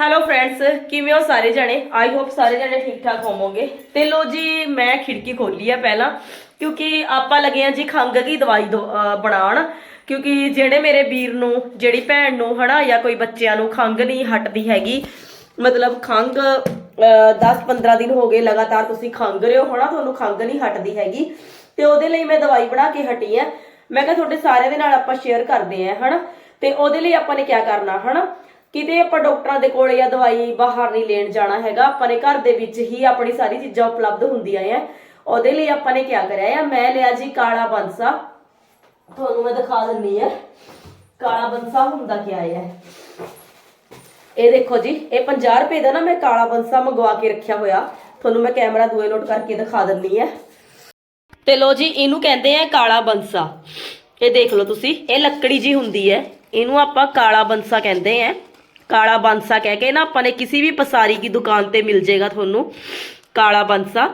Hello friends ਕਿਵੇਂ ਹੋ ਸਾਰੇ ਜਣੇ? ਆਈ ਹੋਪ ਸਾਰੇ ਜਣੇ ਠੀਕ ਠਾਕ ਹੋਵੋਗੇ। ਤੇ ਲੋ ਜੀ, ਮੈਂ ਖਿੜਕੀ ਖੋਲੀ ਆ ਪਹਿਲਾਂ, ਕਿਉਂਕਿ ਆਪਾਂ ਲੱਗੇ ਆ ਜੀ ਖੰਗ ਦੀ ਦਵਾਈ ਦੋ- ਬਣਾਉਣ। ਕਿਉਂਕਿ ਜਿਹੜੇ ਮੇਰੇ ਵੀਰ ਨੂੰ, ਜਿਹੜੀ ਭੈਣ ਨੂੰ ਹਨਾ, ਜਾਂ ਕੋਈ ਬੱਚਿਆਂ ਨੂੰ ਖੰਗ ਨਹੀਂ ਹਟਦੀ ਹੈਗੀ, ਮਤਲਬ ਖੰਗ 10-15 ਦਿਨ ਹੋ ਗਏ ਲਗਾਤਾਰ ਤੁਸੀਂ ਖੰਗ ਰਹੇ ਹੋ ਹਨਾ, ਤੁਹਾਨੂੰ ਖੰਗ ਨਹੀਂ ਹਟਦੀ ਹੈਗੀ। ਤੇ ਉਹਦੇ ਲਈ ਮੈਂ ਦਵਾਈ ਬਣਾ ਕੇ ਹਟੀ ਆ। ਮੈਂ ਕਿਹਾ ਤੁਹਾਡੇ ਸਾਰਿਆਂ ਦੇ ਨਾਲ ਆਪਾਂ ਸ਼ੇਅਰ ਕਰਦੇ ਆ, ਹਨਾ। ਤੇ ਉਹਦੇ ਲਈ ਆਪਾਂ ਨੇ ਕੀ ਕਰਨਾ, ਹਨਾ? ਕਿਤੇ ਆਪਾਂ ਡਾਕਟਰਾਂ ਦੇ ਕੋਲ ਜਾਂ ਦਵਾਈ ਬਾਹਰ ਨਹੀਂ ਲੈਣ ਜਾਣਾ ਹੈਗਾ, ਆਪਾਂ ਨੇ ਘਰ ਦੇ ਵਿੱਚ ਹੀ ਆਪਣੀ ਸਾਰੀ ਚੀਜ਼ਾਂ ਉਪਲਬਧ ਹੁੰਦੀਆਂ ਆ ਉਹਦੇ ਲਈ ਆਪਾਂ ਨੇ ਕੀ ਕਰਿਆ ਆ? ਮੈਂ ਲਿਆ ਜੀ ਕਾਲਾ ਬੰਸਾ। ਤੁਹਾਨੂੰ ਮੈਂ ਦਿਖਾ ਦਿੰਨੀ ਆ। ਕਾਲਾ ਬੰਸਾ ਹੁੰਦਾ ਕੀ ਹੈ ਇਹ ਦੇਖੋ ਜੀ, ਇਹ 50 ਰੁਪਏ ਦਾ ਨਾ ਮੈਂ ਕਾਲਾ ਬੰਸਾ ਮੰਗਵਾ ਕੇ ਰੱਖਿਆ ਹੋਇਆ। ਤੁਹਾਨੂੰ ਮੈਂ ਕੈਮਰਾ ਦੂਏ ਨੋਟ ਕਰਕੇ ਦਿਖਾ ਦਿੰਨੀ ਆ। ਤੇ ਲੋ ਜੀ, ਇਹਨੂੰ ਕਹਿੰਦੇ ਆ ਕਾਲਾ ਬੰਸਾ। ਇਹ ਦੇਖ ਲਓ ਤੁਸੀਂ, ਇਹ ਲੱਕੜੀ ਜੀ ਹੁੰਦੀ ਹੈ ਇਹਨੂੰ ਆਪਾਂ ਕਾਲਾ ਬੰਸਾ ਕਹਿੰਦੇ ਆ ਕਾਲਾ ਬੰਸਾ ਕਹਿ ਕੇ ਨਾ ਆਪਾਂ ਨੇ ਕਿਸੇ ਵੀ ਪਸਾਰੀ ਦੀ ਦੁਕਾਨ ਤੇ ਮਿਲ ਜਾਏਗਾ ਤੁਹਾਨੂੰ ਕਾਲਾ ਬੰਸਾ।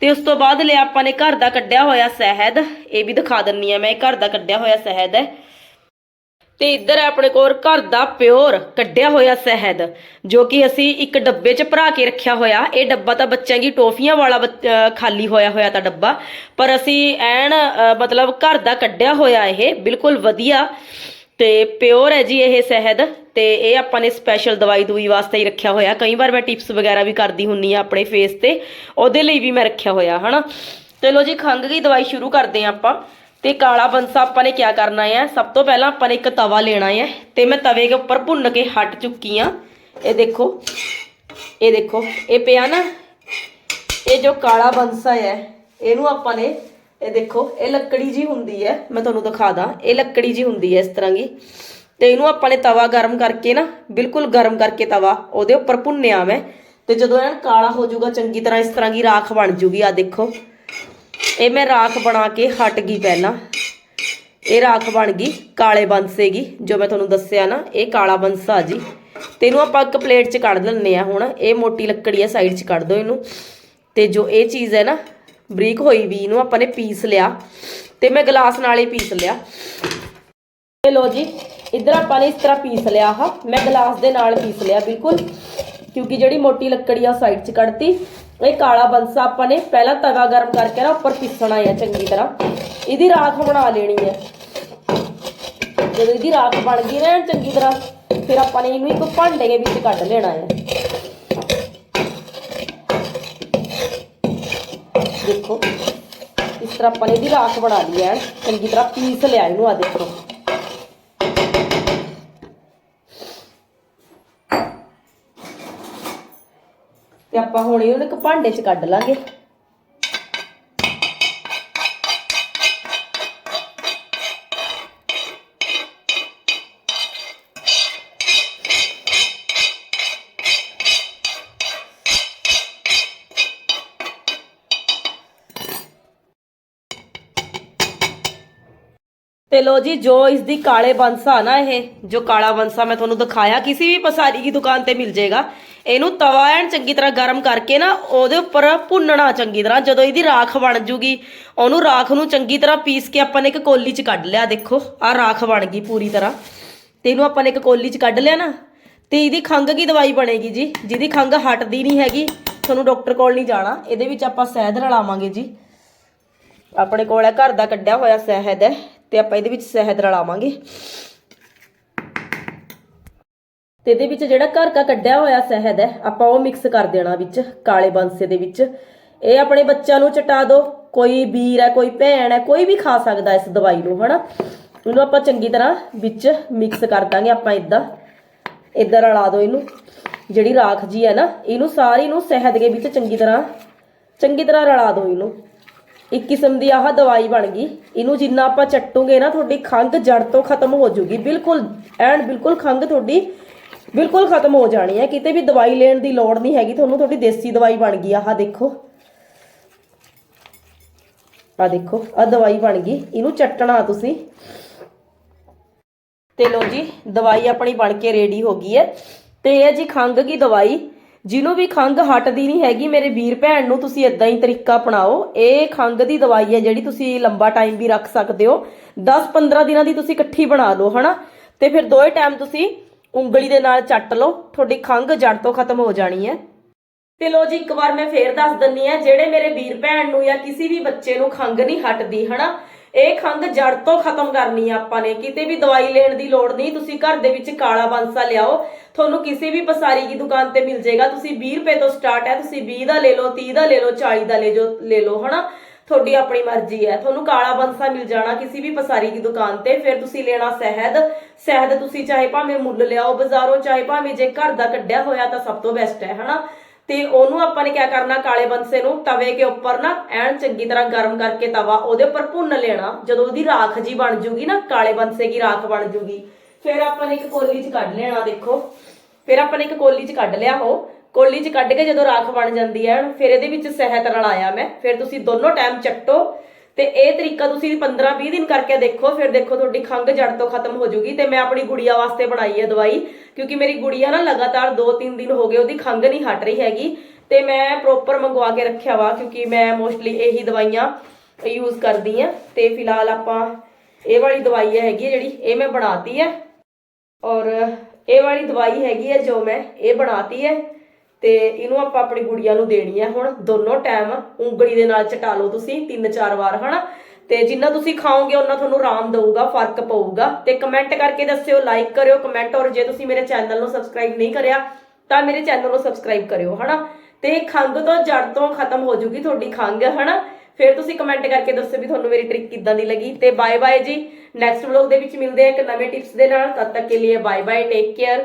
ਤੇ ਉਸ ਤੋਂ ਬਾਅਦ ਲਿਆ ਆਪਾਂ ਨੇ ਘਰ ਦਾ ਕੱਢਿਆ ਹੋਇਆ ਸ਼ਹਿਦ। ਇਹ ਵੀ ਦਿਖਾ ਦਿੰਨੀ ਆ ਮੈਂ, ਇਹ ਘਰ ਦਾ ਕੱਢਿਆ ਹੋਇਆ ਸ਼ਹਿਦ ਹੈ। ਤੇ ਇੱਧਰ ਹੈ ਆਪਣੇ ਕੋਲ ਘਰ ਦਾ ਪਿਓਰ ਕੱਢਿਆ ਹੋਇਆ ਸ਼ਹਿਦ, ਜੋ ਕਿ ਅਸੀਂ ਇੱਕ ਡੱਬੇ 'ਚ ਭਰਾ ਕੇ ਰੱਖਿਆ ਹੋਇਆ। ਇਹ ਡੱਬਾ ਤਾਂ ਬੱਚਿਆਂ ਦੀ ਟੋਫੀਆਂ ਵਾਲਾ ਬੱਚ- ਖਾਲੀ ਹੋਇਆ ਹੋਇਆ ਤਾਂ ਡੱਬਾ। ਪਰ ਅਸੀਂ ਐਨ ਮਤਲਬ ਘਰ ਦਾ ਕੱਢਿਆ ਹੋਇਆ ਇਹ, ਬਿਲਕੁਲ ਵਧੀਆ। ਤੇ ਪਿਓਰ ਹੈ ਜੀ ਇਹ ਸ਼ਹਿਦ ਤੇ ਇਹ ਆਪਾਂ ਨੇ ਸਪੈਸ਼ਲ ਦਵਾਈ ਦੂਈ ਵਾਸਤੇ ਹੀ ਰੱਖਿਆ ਹੋਇਆ। ਕਈ ਵਾਰ ਮੈਂ ਟਿਪਸ ਵਗੈਰਾ ਵੀ ਕਰਦੀ ਹੁੰਨੀ ਆ ਆਪਣੇ ਫੇਸ ਤੇ, ਉਹਦੇ ਲਈ ਵੀ ਮੈਂ ਰੱਖਿਆ ਹੋਇਆ, ਹਨਾ? ਚਲੋ ਜੀ ਖੰਗ ਦੀ ਦਵਾਈ ਸ਼ੁਰੂ ਕਰਦੇ ਹਾਂ ਆਪਾਂ। ਤੇ ਕਾਲਾ ਬੰਸਾ ਆਪਾਂ ਨੇ ਕੀ ਕਰਨਾ ਹੈ ਸਭ ਤੋਂ ਪਹਿਲਾਂ ਆਪਾਂ ਨੇ ਇੱਕ ਤਵਾ ਲੈਣਾ ਹੈ ਤੇ ਮੈਂ ਤਵੇ ਦੇ ਉੱਪਰ ਭੁੰਨ ਕੇ ਹਟ ਚੁੱਕੀ ਆ। ਇਹ ਦੇਖੋ ਇਹ ਦੇਖੋ, ਇਹ ਪਿਆ ਨਾ, ਇਹ ਜੋ ਕਾਲਾ ਬੰਸਾ ਹੈ ਇਹਨੂੰ ਆਪਾਂ ਨੇ ਇਹ ਦੇਖੋ, ਇਹ ਲੱਕੜੀ ਜੀ ਹੁੰਦੀ ਹੈ, ਮੈਂ ਤੁਹਾਨੂੰ ਦਿਖਾ ਦਾਂ, ਇਹ ਲੱਕੜੀ ਜੀ ਹੁੰਦੀ ਹੈ ਇਸ ਤਰ੍ਹਾਂ ਦੀ। ਤੇ ਇਹਨੂੰ ਆਪਾਂ ਨੇ ਤਵਾ ਗਰਮ ਕਰਕੇ ਨਾ, ਬਿਲਕੁਲ ਗਰਮ ਕਰਕੇ ਤਵਾ, ਉਹਦੇ ਉੱਪਰ ਭੁੰਨਿਆ ਮੈਂ। ਤੇ ਜਦੋਂ ਇਹ ਕਾਲਾ ਹੋ ਜਾਊਗਾ, ਚੰਗੀ ਤਰ੍ਹਾਂ ਇਸ ਤਰ੍ਹਾਂ ਦੀ ਰਾਖ ਬਣ ਜੂਗੀ ਆ ਦੇਖੋ। ਇਹ ਮੈਂ ਰਾਖ ਬਣਾ ਕੇ ਹਟ ਗਈ ਪਹਿਲਾਂ। ਇਹ ਰਾਖ ਬਣ ਗਈ, ਕਾਲੇ ਬੰਸੇਗੀ ਜੋ ਮੈਂ ਤੁਹਾਨੂੰ ਦੱਸਿਆ ਨਾ, ਇਹ ਕਾਲਾ ਬੰਸਾ ਜੀ। ਤੇ ਇਹਨੂੰ ਆਪਾਂ ਇੱਕ ਪਲੇਟ 'ਚ ਕੱਢ ਲੈਂਦੇ ਆ ਹੁਣ, ਇਹ ਮੋਟੀ ਲੱਕੜੀ ਆ ਸਾਈਡ 'ਚ ਕੱਢ ਦੋ ਇਹਨੂੰ। ਤੇ ਜੋ ਇਹ ਚੀਜ਼ ਹੈ ਨਾ ਬਰੀਕ ਹੋਈ ਵੀ, ਇਹਨੂੰ ਆਪਾਂ ਨੇ ਪੀਸ ਲਿਆ ਤੇ ਮੈਂ ਗਲਾਸ ਨਾਲ ਹੀ ਪੀਸ ਲਿਆ। ਇਹ ਲੋ ਜੀ, ਇੱਧਰ ਆਪਾਂ ਨੇ ਇਸ ਤਰ੍ਹਾਂ ਪੀਸ ਲਿਆ ਆ ਮੈਂ ਗਲਾਸ ਦੇ ਨਾਲ ਪੀਸ ਲਿਆ ਬਿਲਕੁਲ, ਕਿਉਂਕਿ ਜਿਹੜੀ ਮੋਟੀ ਲੱਕੜੀ ਆ ਸਾਈਡ 'ਚ ਕੱਢਤੀ। ਇਹ ਕਾਲਾ ਬੰਸਾ ਆਪਾਂ ਨੇ ਪਹਿਲਾਂ ਤਵਾ ਗਰਮ ਕਰਕੇ ਨਾ ਉੱਪਰ ਪੀਸਣਾ ਹੈ ਚੰਗੀ ਤਰ੍ਹਾਂ। ਇਹਦੀ ਰਾਖ ਬਣਾ ਲੈਣੀ ਹੈ ਜਦੋਂ ਇਹਦੀ ਰਾਖ ਬਣ ਗਈ ਨਾ ਚੰਗੀ ਤਰ੍ਹਾਂ, ਫਿਰ ਆਪਾਂ ਨੇ ਇਹਨੂੰ ਇੱਕ ਭਾਂਡੇ ਦੇ ਵਿੱਚ ਕੱਢ ਲੈਣਾ ਹੈ ਦੇਖੋ। ਇਸ ਤਰ੍ਹਾਂ ਆਪਾਂ ਨੇ ਇਹਦੀ ਰਾਖ ਬਣਾ ਲਈ ਐਨ ਚੰਗੀ ਤਰ੍ਹਾਂ ਪੀਸ ਲਿਆ ਇਹਨੂੰ ਆ ਦੇਖੋ। ਤੇ ਆਪਾਂ ਹੁਣ ਇਹਨੂੰ ਇੱਕ ਭਾਂਡੇ 'ਚ ਕੱਢ ਲਾਂਗੇ। ਤੇ ਲੋ ਜੀ, ਜੋ ਇਸ ਦੀ ਕਾਲੇ ਬੰਸਾ ਨਾ ਇਹ, ਜੋ ਕਾਲਾ ਬੰਸਾ, ਮੈਂ ਤੁਹਾਨੂੰ ਦਿਖਾਇਆ, ਕਿਸੇ ਵੀ ਪਸਾਰੀ ਦੀ ਦੁਕਾਨ ਤੇ ਮਿਲ ਜਾਏਗਾ ਇਹਨੂੰ ਤਵਾ ਐਨ ਚੰਗੀ ਤਰ੍ਹਾਂ ਗਰਮ ਕਰਕੇ ਨਾ, ਉਹਦੇ ਉੱਪਰ ਭੁੰਨਣਾ ਚੰਗੀ ਤਰ੍ਹਾਂ, ਜਦੋਂ ਇਹਦੀ ਰਾਖ ਬਣ ਜੂਗੀ, ਉਹਨੂੰ ਰਾਖ ਨੂੰ ਚੰਗੀ ਤਰ੍ਹਾਂ ਪੀਸ ਕੇ ਆਪਾਂ ਨੇ ਇੱਕ ਕੋਲੀ 'ਚ ਕੱਢ ਲਿਆ, ਦੇਖੋ, ਆਹ ਰਾਖ ਬਣ ਗਈ ਪੂਰੀ ਤਰ੍ਹਾਂ। ਤੇ ਇਹਨੂੰ ਆਪਾਂ ਨੇ ਇੱਕ ਕੋਲੀ 'ਚ ਕੱਢ ਲਿਆ ਨਾ, ਤੇ ਇਹਦੀ ਖੰਗ ਕੀ ਦਵਾਈ ਬਣੇਗੀ ਜੀ? ਜਿਹਦੀ ਖੰਗ ਹਟਦੀ ਨਹੀਂ ਹੈਗੀ, ਤੁਹਾਨੂੰ ਡਾਕਟਰ ਕੋਲ ਨਹੀਂ ਜਾਣਾ, ਇਹਦੇ ਵਿੱਚ ਆਪਾਂ ਸ਼ਹਿਦ ਰਲਾਵਾਂਗੇ ਜੀ। ਆਪਣੇ ਕੋਲ ਹੈ, ਘਰ ਦਾ ਕੱਢਿਆ ਹੋਇਆ ਸ਼ਹਿਦ ਹੈ। ਤੇ ਆਪਾਂ ਇਹਦੇ ਵਿੱਚ ਸ਼ਹਿਦ ਰਲਾਵਾਂਗੇ ਤੇ ਇਹਦੇ ਵਿੱਚ ਜਿਹੜਾ ਘਰ ਦਾ ਕੱਢਿਆ ਹੋਇਆ ਸ਼ਹਿਦ ਹੈ, ਆਪਾਂ ਉਹ ਮਿਕਸ ਕਰ ਦੇਣਾ ਵਿੱਚ, ਕਾਲੇ ਬੰਸੇ ਦੇ ਵਿੱਚ। ਇਹ ਆਪਣੇ ਬੱਚਿਆਂ ਨੂੰ ਚਟਾ ਦਿਓ ਕੋਈ ਵੀਰ ਹੈ, ਕੋਈ ਭੈਣ ਹੈ, ਕੋਈ ਵੀ ਖਾ ਸਕਦਾ ਇਸ ਦਵਾਈ ਨੂੰ, ਹਨਾ? ਇਹਨੂੰ ਆਪਾਂ ਚੰਗੀ ਤਰ੍ਹਾਂ ਵਿੱਚ ਮਿਕਸ ਕਰ ਦਾਂਗੇ ਆਪਾਂ ਇਦਾਂ। ਇਦਾਂ ਰਲਾ ਦਿਓ ਇਹਨੂੰ। ਜਿਹੜੀ ਰਾਖ ਜੀ ਹੈ ਨਾ, ਇਹਨੂੰ ਸਾਰੀ ਨੂੰ ਸ਼ਹਿਦ ਦੇ ਵਿੱਚ ਚੰਗੀ ਤਰ੍ਹਾਂ ਚੰਗੀ ਤਰ੍ਹਾਂ ਰਲਾ ਦਿਓ ਇਹਨੂੰ। ਇੱਕ ਕਿਸਮ ਦੀ ਆਹ ਦਵਾਈ ਬਣ ਗਈ। ਇਹਨੂੰ ਜਿੰਨਾ ਆਪਾਂ ਚੱਟੂਗੇ ਨਾ, ਤੁਹਾਡੀ ਖੰਘ ਜੜ ਤੋਂ ਖਤਮ ਹੋ ਜਾਊਗੀ ਬਿਲਕੁਲ, ਐਨ ਬਿਲਕੁਲ ਖੰਘ ਤੁਹਾਡੀ ਬਿਲਕੁਲ ਖਤਮ ਹੋ ਜਾਣੀ ਹੈ। ਕਿਤੇ ਵੀ ਦਵਾਈ ਲੈਣ ਦੀ ਲੋੜ ਨਹੀਂ ਹੈਗੀ, ਤੁਹਾਨੂੰ ਤੁਹਾਡੀ ਦੇਸੀ ਦਵਾਈ ਬਣ ਗਈ। ਆਹ ਦੇਖੋ। ਆਹ ਦੇਖੋ, ਆਹ ਦਵਾਈ ਬਣ ਗਈ। ਇਹਨੂੰ ਚੱਟਣਾ ਤੁਸੀਂ। ਤੇ ਲੋ ਜੀ, ਦਵਾਈ ਆਪਣੀ ਬਣ ਕੇ ਰੈਡੀ ਹੋ ਗਈ ਹੈ। ਤੇ ਇਹ ਜੀ ਖੰਘ ਦੀ ਦਵਾਈ? ਜਿਹਨੂੰ ਵੀ ਖੰਘ ਹਟਦੀ ਨਹੀਂ ਹੈਗੀ, ਮੇਰੇ ਵੀਰ ਭੈਣ ਨੂੰ ਤੁਸੀਂ ਇਦਾਂ ਹੀ ਤਰੀਕਾ ਅਪਣਾਓ। ਇਹ ਖੰਘ ਦੀ ਦਵਾਈ ਹੈ ਜਿਹੜੀ ਤੁਸੀਂ ਲੰਬਾ ਟਾਈਮ ਵੀ ਰੱਖ ਸਕਦੇ ਹੋ। 10-15 ਦਿਨਾਂ ਦੀ ਤੁਸੀਂ ਇਕੱਠੀ ਬਣਾ ਲਓ, ਹਨਾ? ਤੇ ਫਿਰ ਦੋਏ ਟਾਈਮ ਤੁਸੀਂ ਉਂਗਲੀ ਦੇ ਨਾਲ ਚੱਟ ਲਓ। ਤੁਹਾਡੀ ਖੰਘ ਜੜ ਤੋਂ ਖਤਮ ਹੋ ਜਾਣੀ ਹੈ। ਤੇ ਲੋ ਜੀ, ਇੱਕ ਵਾਰ ਮੈਂ ਫੇਰ ਦੱਸ ਦਿੰਨੀ ਆ ਜਿਹੜੇ ਮੇਰੇ ਵੀਰ ਭੈਣ ਨੂੰ ਜਾਂ ਕਿਸੇ ਵੀ ਬੱਚੇ ਨੂੰ ਖੰਘ ਨਹੀਂ ਹਟਦੀ, ਹਨਾ? ਇਹ ਖੰਘ ਜੜ ਤੋਂ ਖਤਮ ਕਰਨੀ ਆ ਆਪਾਂ ਨੇ। ਕਿਤੇ ਵੀ ਦਵਾਈ ਲੈਣ ਦੀ ਲੋੜ ਨਹੀਂ, ਤੁਸੀਂ ਘਰ ਦੇ ਵਿੱਚ ਕਾਲਾ ਬਾਂਸਾ ਲਿਆਓ। ਤੁਹਾਨੂੰ ਕਿਸੇ ਵੀ ਪਸਾਰੀ ਦੀ ਦੁਕਾਨ ਤੇ ਮਿਲ ਜਾਏਗਾ। ਤੁਸੀਂ 20 ਰੁਪਏ ਤੋਂ ਸਟਾਰਟ ਹੈ, ਤੁਸੀਂ 20 ਦਾ ਲੈ ਲਓ 30 ਦਾ ਲੈ ਲਓ 40 ਦਾ ਲੈ ਜੋ, ਲੈ ਲਓ, ਹਨਾ? ਤੁਹਾਡੀ ਆਪਣੀ ਮਰਜ਼ੀ ਹੈ। ਤੁਹਾਨੂੰ ਕਾਲਾ ਬੰਸਾ ਮਿਲ ਜਾਣਾ ਕਿਸੇ ਵੀ ਪਸਾਰੀ ਦੀ ਦੁਕਾਨ ਤੇ, ਫਿਰ ਤੁਸੀਂ ਲੈਣਾ ਸ਼ਹਿਦ। ਸ਼ਹਿਦ ਤੁਸੀਂ ਚਾਹੇ ਭਾਵੇਂ ਮੁੱਲ ਲਿਆਓ ਬਾਜ਼ਾਰੋਂ, ਚਾਹੇ ਭਾਵੇਂ ਜੇ ਘਰ ਦਾ ਕੱਢਿਆ ਹੋਇਆ ਤਾਂ ਸਭ ਤੋਂ ਬੈਸਟ ਹੈ, ਹਨਾ? ਤੇ ਉਹਨੂੰ ਆਪਾਂ ਨੇ ਕੀ ਕਰਨਾ, ਕਾਲੇ ਬੰਸੇ ਨੂੰ ਤਵੇ ਕੇ ਉੱਪਰ ਨਾ ਐਨ ਚੰਗੀ ਤਰ੍ਹਾਂ ਗਰਮ ਕਰਕੇ ਤਵਾ ਉਹਦੇ ਉੱਪਰ ਭੁੰਨ ਲੈਣਾ, ਜਦੋਂ ਉਹਦੀ ਰਾਖ ਜੀ ਬਣ ਜੂਗੀ ਨਾ, ਕਾਲੇ ਬੰਸੇ ਦੀ ਰਾਖ ਬਣ ਜੂਗੀ। ਫਿਰ ਆਪਾਂ ਨੇ ਇੱਕ ਕੋਲੀ 'ਚ ਕੱਢ ਲੈਣਾ, ਦੇਖੋ। ਫਿਰ ਆਪਾਂ ਨੇ ਇੱਕ ਕੋਲੀ 'ਚ ਕੱਢ ਲਿਆ ਉਹ। ਕੋਲੀ 'ਚ ਕੱਢ ਕੇ ਜਦੋਂ ਰਾਖ ਬਣ ਜਾਂਦੀ ਹੈ ਫਿਰ ਇਹਦੇ ਵਿੱਚ ਸ਼ਹਿਦ ਰਲਾਇਆ ਮੈਂ। ਫਿਰ ਤੁਸੀਂ ਦੋਨੋਂ ਟਾਈਮ ਚੱਟੋ। ਤੇ ਇਹ ਤਰੀਕਾ ਤੁਸੀਂ 15-20 ਦਿਨ ਕਰਕੇ ਦੇਖੋ, ਫਿਰ ਦੇਖੋ ਤੁਹਾਡੀ ਖੰਘ ਜੜ ਤੋਂ ਖਤਮ ਹੋ ਜੂਗੀ ਤੇ ਮੈਂ ਆਪਣੀ ਗੁੜੀਆ ਵਾਸਤੇ ਬਣਾਈ ਹੈ ਦਵਾਈ, ਕਿਉਂਕਿ ਮੇਰੀ ਗੁੜੀਆ ਨਾ ਲਗਾਤਾਰ 2-3 ਦਿਨ ਹੋ ਗਏ, ਉਹਦੀ ਖੰਘ ਨਹੀਂ ਹਟ ਰਹੀ ਹੈਗੀ ਤੇ ਮੈਂ ਪ੍ਰੋਪਰ ਮੰਗਵਾ ਕੇ ਰੱਖਿਆ ਵਾ, ਕਿਉਂਕਿ ਮੈਂ ਮੋਸਟਲੀ ਇਹੀ ਦਵਾਈਆਂ ਯੂਜ਼ ਕਰਦੀ ਆ ਤੇ ਫਿਲਹਾਲ ਆਪਾਂ ਇਹ ਵਾਲੀ ਦਵਾਈ ਹੈਗੀ ਹੈ ਜਿਹੜੀ, ਇਹ ਮੈਂ ਬਣਾਤੀ ਹੈ ਔਰ ਇਹ ਵਾਲੀ ਦਵਾਈ ਹੈਗੀ ਹੈ ਜੋ ਮੈਂ ਇਹ ਬਣਾਤੀ ਹੈ। ਤੇ ਇਹਨੂੰ ਆਪਾਂ ਆਪਣੀ ਗੁੜੀਆ ਨੂੰ ਦੇਣੀ ਹੈ ਹੁਣ, ਦੋਨੋਂ ਟਾਈਮ ਉਂਗਲੀ ਦੇ ਨਾਲ ਚਟਾ ਲਓ ਤੁਸੀਂ, ਤਿੰਨ ਚਾਰ ਵਾਰ, ਹਨਾ? ਤੇ ਜਿੰਨਾ ਤੁਸੀਂ ਖਾਓਗੇ ਉਹਨਾਂ ਤੁਹਾਨੂੰ ਆਰਾਮ ਦਊਗਾ, ਫ਼ਰਕ ਪਊਗਾ। ਤੇ ਕਮੈਂਟ ਕਰਕੇ ਦੱਸਿਓ ਲਾਈਕ ਕਰਿਓ ਕਮੈਂਟ ਔਰ ਜੇ ਤੁਸੀਂ ਮੇਰੇ ਚੈਨਲ ਨੂੰ ਸਬਸਕ੍ਰਾਈਬ ਨਹੀਂ ਕਰਿਆ, ਤਾਂ ਮੇਰੇ ਚੈਨਲ ਨੂੰ ਸਬਸਕ੍ਰਾਈਬ ਕਰਿਓ, ਹਨਾ? ਤੇ ਖੰਘ ਤੋਂ ਜੜ ਤੋਂ ਖਤਮ ਹੋ ਜੂਗੀ ਤੁਹਾਡੀ ਖੰਘ, ਹਨਾ? ਫਿਰ ਤੁਸੀਂ ਕਮੈਂਟ ਕਰਕੇ ਦੱਸਿਓ ਵੀ ਤੁਹਾਨੂੰ ਮੇਰੀ ਟ੍ਰਿਕ ਕਿੱਦਾਂ ਦੀ ਲੱਗੀ। ਤੇ bye bye ji. Next vlog ਦੇ ਵਿੱਚ ਮਿਲਦੇ ਆ ਇੱਕ ਨਵੇਂ ਟਿਪਸ ਦੇ ਨਾਲ। ਤਦ ਤੱਕ ਕੇ ਲਈ ਬਾਏ ਬਾਏ ਟੇਕ ਕੇਅਰ